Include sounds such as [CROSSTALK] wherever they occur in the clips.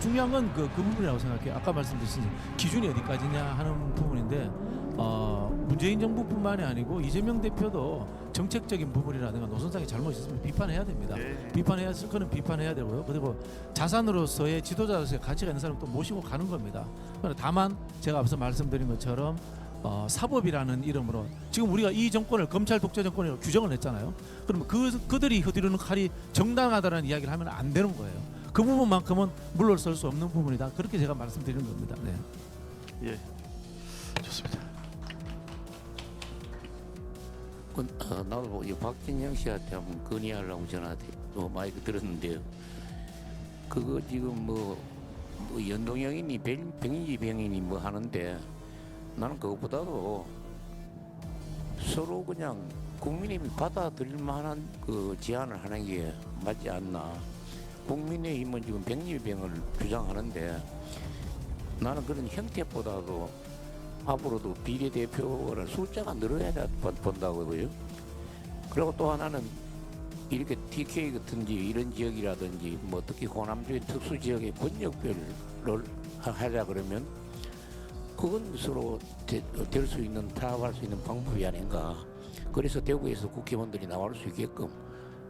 중요한 건 그 그 부분이라고 생각해요. 아까 말씀드린 기준이 어디까지냐 하는 부분인데 어, 문재인 정부뿐만이 아니고 이재명 대표도 정책적인 부분이라든가 노선상에 잘못 있으면 비판해야 됩니다. 예. 비판해야 쓸 거는 비판해야 되고요. 그리고 자산으로서의 지도자로서의 가치가 있는 사람 또 모시고 가는 겁니다. 다만 제가 앞서 말씀드린 것처럼 어, 사법이라는 이름으로 지금 우리가 이 정권을 검찰 독재 정권이라고 규정을 했잖아요. 그러면 그 그들이 휘두르는 칼이 정당하다라는 이야기를 하면 안 되는 거예요. 그 부분만큼은 물러설 수 없는 부분이다. 그렇게 제가 말씀드리는 겁니다. 네. 예. 좋습니다. 그, 어, 나도 뭐이 박진영 씨한테 한번 건의하려고 전화한테 또 마이크 들었는데요. 그거 지금 뭐, 뭐 연동형이니 병- 병인지 병인이 뭐 하는데 나는 그것보다도 서로 그냥 국민의힘이 받아들일 만한 그 제안을 하는 게 맞지 않나. 국민의힘은 지금 병리병을 주장하는데 나는 그런 형태보다도 앞으로도 비례대표는 숫자가 늘어야 본- 본다고요. 그리고 또 하나는 이렇게 TK 같은지 이런 지역이라든지 뭐 특히 호남적인 특수 지역의 권역별을 하- 하자 그러면 그건 서로 될 수 있는 타협할 수 있는 방법이 아닌가. 그래서 대구에서 국회의원들이 나올 수 있게끔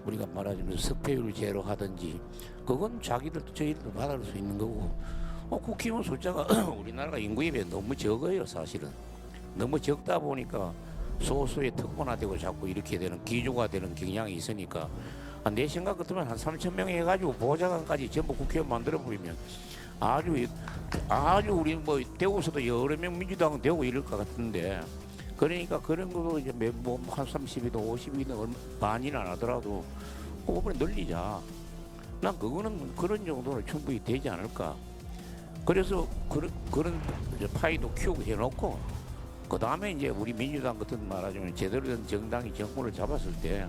우리가 말하자면 석패율 제로 하든지 그건 자기들도 저희들도 받을 수 있는 거고. 어, 국회의원 숫자가 [CLEARS THROAT] 우리나라가 인구에 비해 너무 적어요 사실은. 너무 적다 보니까 소수의 특권화되고 자꾸 이렇게 되는 기조가 되는 경향이 있으니까 아, 내 생각 같으면 한 3천 명 해가지고 보좌관까지 전부 국회의원 만들어 버리면 아주 이- 아주 우리 뭐 대구에서도 여러 명 민주당은 되고 이럴 것 같은데 그러니까 그런 거로 이제 뭐한 30이든 50이든 반이나 안 하더라도 그거를 늘리자. 난 그거는 그런 정도는 충분히 되지 않을까. 그래서 그런 그런 파이도 키우고 해놓고 그 다음에 이제 우리 민주당 같은 말하자면 제대로 된 정당이 정권을 잡았을 때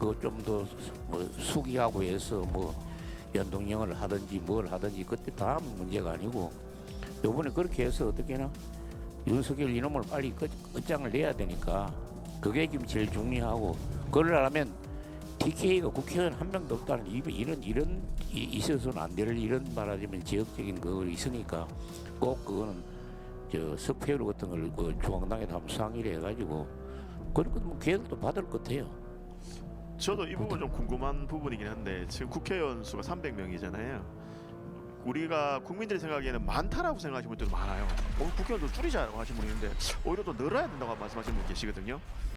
그거 좀더 뭐 수기하고 해서 뭐 연동형을 하든지 뭘 하든지 그때 다 문제가 아니고 요번에 그렇게 해서 어떻게 나 윤석열 이놈을 빨리 끝, 끝장을 내야 되니까 그게 지금 제일 중요하고 그러려면 TK가 국회의원 한 명도 없다는 이- 이런 이런 이- 있어서는 안 될 이런 말하자면 지역적인 거 있으니까 꼭 그거는 저 석패율 같은 걸 그 중앙당에다 한번 상의를 해가지고 그런 거뭐 걔들도 받을 것 같아요. 저도 이 부분 좀 궁금한 부분이긴 한데 지금 국회의원 수가 300명이잖아요. 우리가 국민들이 생각하기에는 많다라고 생각하시는 분들도 많아요. 어, 국회의원도 줄이자고 하시는 분이 있는데 오히려 더 늘어야 된다고 말씀하시는 분 계시거든요.